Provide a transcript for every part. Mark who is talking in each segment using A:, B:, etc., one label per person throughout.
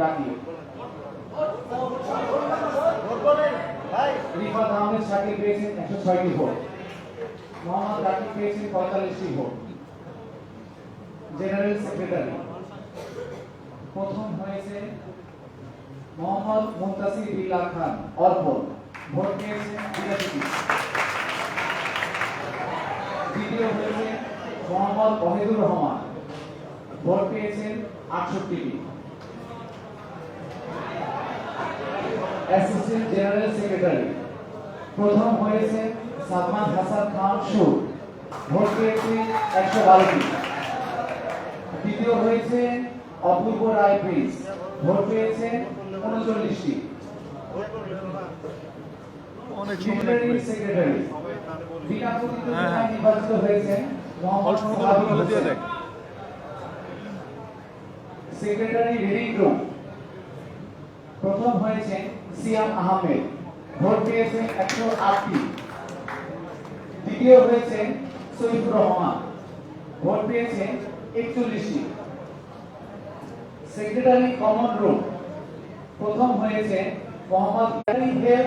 A: Rakib Rifat general প্রথম হয়েছে মোহাম্মদ মুন্তাসির খান অর্পণ ভোট পেয়েছেন দ্বিতীয় হয়েছে মোহাম্মদ ওহিদুর রহমান। ভোট পেয়েছেন আটষট্টিটি। অ্যাসিস্ট্যান্ট জেনারেল সেক্রেটারি প্রথম হয়েছে সালমান হাসান খান সুর ভোট পেয়েছে একশো বারোটি দ্বিতীয় হয়েছে অপূর্ব রায় প্রিন্স ভোট পেয়েছে উনচল্লিশটি সেক্রেটারি বিনা প্রতিদ্বন্দ্বিতায়
B: হ্যাঁ, হ্যাঁ।
A: নির্বাচিত সেক্রেটারি রিডিং রুম প্রথম হয়েছেন সিয়াম আহমেদ। ভোট পেয়েছেন একশো আটটি। দ্বিতীয় হয়েছেন সৈফুর রহমান। ভোট পেয়েছেন একচল্লিশটি। Secretary common room. প্রথম হয়েছে মোহাম্মদ হেল।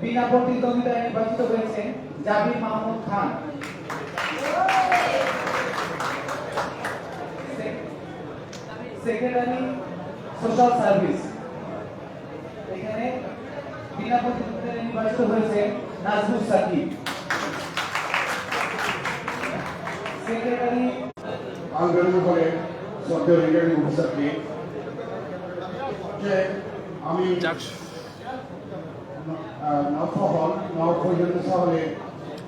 A: বিনা প্রতিদ্বন্দ্বিতায় নির্বাচিত হয়েছেন Jabir Mahmud Khan. Secretary social service এখানে বিনা প্রতিদ্বন্দ্বিতায় নির্বাচিত হয়েছে নাজমুল সাকিব। সেক্রেটারি
C: আন্দোলন করে সদ্য রিটার্নিং অফিসারকে যে আমি হল শহরে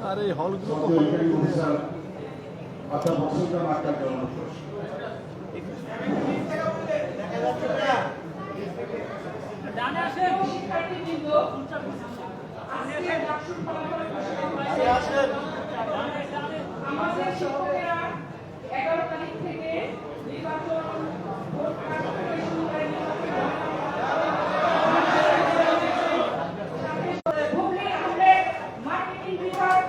B: আর এই হলগুলো
C: সদ্য রিটার্নিং অফিসার অধ্যাপক সুলতান আক্তার
D: শিক্ষকেরা এগারো তারিখ থেকে নির্বাচন ভোট থেকে শুরু করে নির্বাচন মার্কেটিং বিভাগ।